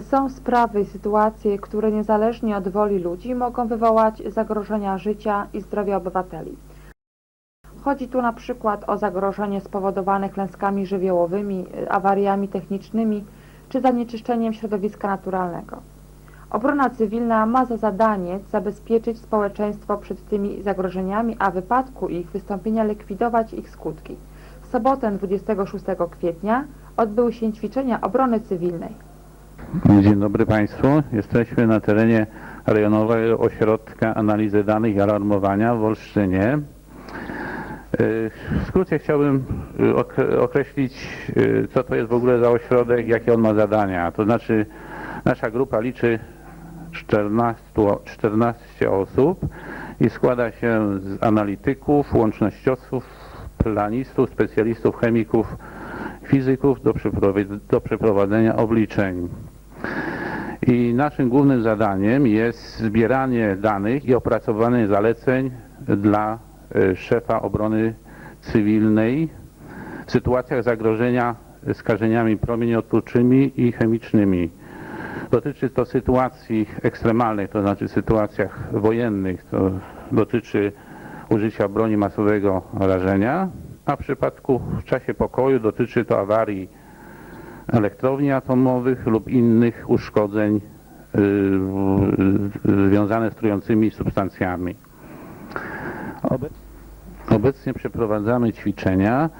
Są sprawy i sytuacje, które niezależnie od woli ludzi mogą wywołać zagrożenia życia i zdrowia obywateli. Chodzi tu na przykład o zagrożenie spowodowane klęskami żywiołowymi, awariami technicznymi czy zanieczyszczeniem środowiska naturalnego. Obrona cywilna ma za zadanie zabezpieczyć społeczeństwo przed tymi zagrożeniami, a w wypadku ich wystąpienia likwidować ich skutki. W sobotę 26 kwietnia odbyły się ćwiczenia obrony cywilnej. Dzień dobry Państwu. Jesteśmy na terenie rejonowego ośrodka analizy danych i alarmowania w Olsztynie. Y, W skrócie chciałbym ok- określić, y, co to jest w ogóle za ośrodek, jakie on ma zadania. To znaczy, nasza grupa liczy 14, 14 osób i składa się z analityków, łącznościowców, planistów, specjalistów, chemików, fizyków do, do przeprowadzenia obliczeń. I naszym głównym zadaniem jest zbieranie danych i opracowanie zaleceń dla e, szefa obrony cywilnej w sytuacjach zagrożenia skażeniami promieniotwórczymi i chemicznymi. Dotyczy to sytuacji ekstremalnych, to znaczy sytuacjach wojennych, to dotyczy użycia broni masowego rażenia, a w przypadku w czasie pokoju dotyczy to awarii elektrowni atomowych lub innych uszkodzeń y, związane z trującymi substancjami. Obec- Obecnie przeprowadzamy ćwiczenia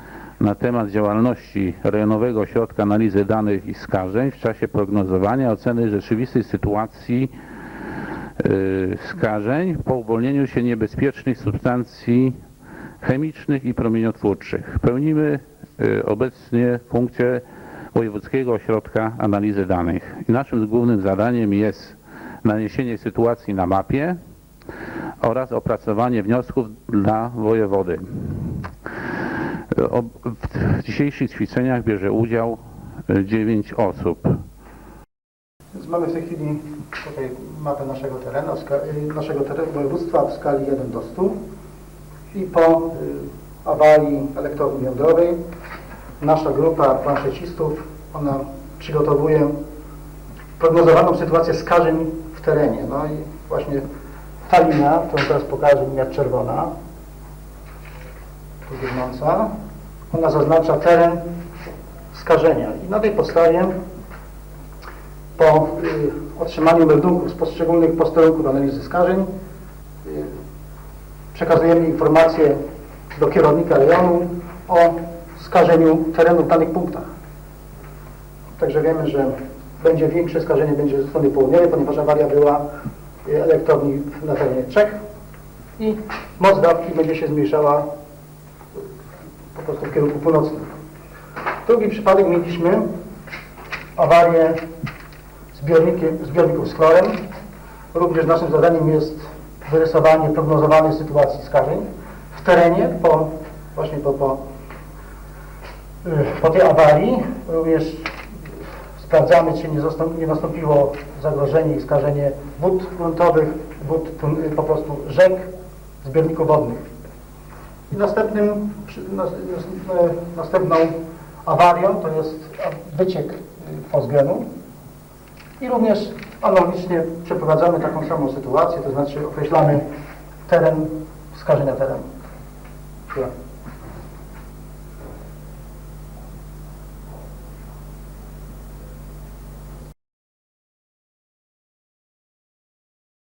na temat działalności Rejonowego Ośrodka Analizy Danych i Skażeń w czasie prognozowania oceny rzeczywistej sytuacji y, skażeń po uwolnieniu się niebezpiecznych substancji chemicznych i promieniotwórczych. Pełnimy y, obecnie funkcję Wojewódzkiego Ośrodka Analizy Danych. I naszym głównym zadaniem jest naniesienie sytuacji na mapie oraz opracowanie wniosków dla wojewody. W dzisiejszych ćwiczeniach bierze udział 9 osób. Więc mamy w tej chwili tutaj mapę naszego terenu, y, naszego terenu województwa w skali 1 do 100 i po y, awarii elektrowni jądrowej nasza grupa planszecistów, ona przygotowuje prognozowaną sytuację skażeń w terenie. No i właśnie ta linia, którą teraz pokażę, linia czerwona, tu biegnąca, ona zaznacza teren skażenia i na tej podstawie po y, otrzymaniu meldunków z poszczególnych posterunków analizy skażeń y, przekazujemy informacje do kierownika rejonu o skażeniu terenu w danych punktach. Także wiemy, że będzie większe skażenie będzie ze strony południowej, ponieważ awaria była y, elektrowni na terenie Czech i moc dawki będzie się zmniejszała po prostu w kierunku północnym. Drugi przypadek mieliśmy awarię zbiorników z chlorem. Również naszym zadaniem jest wyrysowanie prognozowanej sytuacji skażeń w terenie po, właśnie po, po, y, po tej awarii. Również sprawdzamy, czy nie, nie nastąpiło zagrożenie i skażenie wód gruntowych, wód po prostu rzek, zbiorników wodnych. I następnym, e, następną awarią to jest wyciek y, fosgenu. I również analogicznie przeprowadzamy taką samą sytuację, to znaczy określamy teren, skażenia terenu.